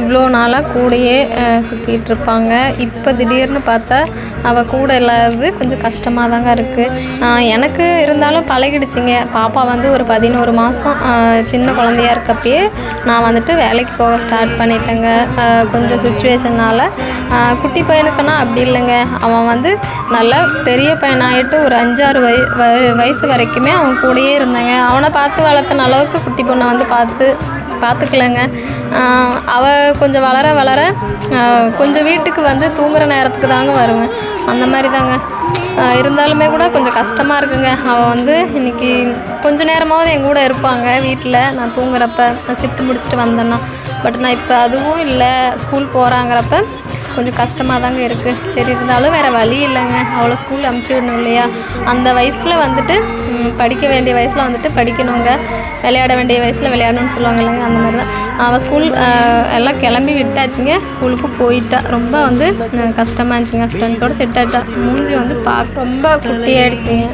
இவ்வளோ நாளாக கூடயே சுற்றிட்டு இருப்பாங்க. இப்போ திடீர்னு பார்த்தா அவள் கூட இல்லாதது கொஞ்சம் கஷ்டமாக தாங்க இருக்குது எனக்கு இருந்தாலும் பழகிடுச்சிங்க. பாப்பா வந்து ஒரு பதினோரு மாதம் சின்ன குழந்தையா இருக்கப்பயே நான் வந்துட்டு வேலைக்கு போக ஸ்டார்ட் பண்ணிட்டேங்க. கொஞ்சம் சுச்சுவேஷனால் குட்டி பையனுக்குன்னா அப்படி இல்லைங்க. அவன் வந்து நல்லா பெரிய பையனாயிட்டு ஒரு அஞ்சாறு வய வ- வயசு வரைக்குமே அவன் கூடயே இருந்தாங்க. அவனை பார்த்து வளர்த்துன அளவுக்கு குட்டி பொண்ணை வந்து பார்த்து பார்த்துக்கலங்க. அவள் கொஞ்சம் வளர வளர கொஞ்சம் வீட்டுக்கு வந்து தூங்குற நேரத்துக்கு தாங்க வருவேன் அந்த மாதிரி தாங்க இருந்தாலுமே கூட கொஞ்சம் கஷ்டமாக இருக்குங்க. அவள் வந்து இன்றைக்கி கொஞ்சம் நேரமாவது என் கூட இருப்பாங்க வீட்டில் நான் தூங்குறப்ப நான் ஷிஃப்ட் முடிச்சுட்டு வந்தேன்னா. பட் நான் இப்போ அதுவும் இல்லை ஸ்கூல் போகிறாங்கிறப்ப கொஞ்சம் கஷ்டமாக தாங்க இருக்குது சரி இருந்தாலும் வேறு வழி இல்லைங்க. அவ்வளோ ஸ்கூல் அமுச்சு விடணும் இல்லையா? அந்த வயசில் வந்துட்டு படிக்க வேண்டிய வயசில் வந்துட்டு படிக்கணுங்க. விளையாட வேண்டிய வயசில் விளையாடணும்னு சொல்லுவாங்க இல்லைங்க அந்த மாதிரி தான் அவள் ஸ்கூல் எல்லாம் கிளம்பி விட்டாச்சுங்க. ஸ்கூலுக்கு போயிட்டா. ரொம்ப வந்து கஷ்டமாக இருந்துச்சுங்க. ஃப்ரெண்ட்ஸோடு செட் ஆகிட்டா மூஞ்சி வந்து பார்க்க ரொம்ப குட்டியாயிடுச்சுங்க.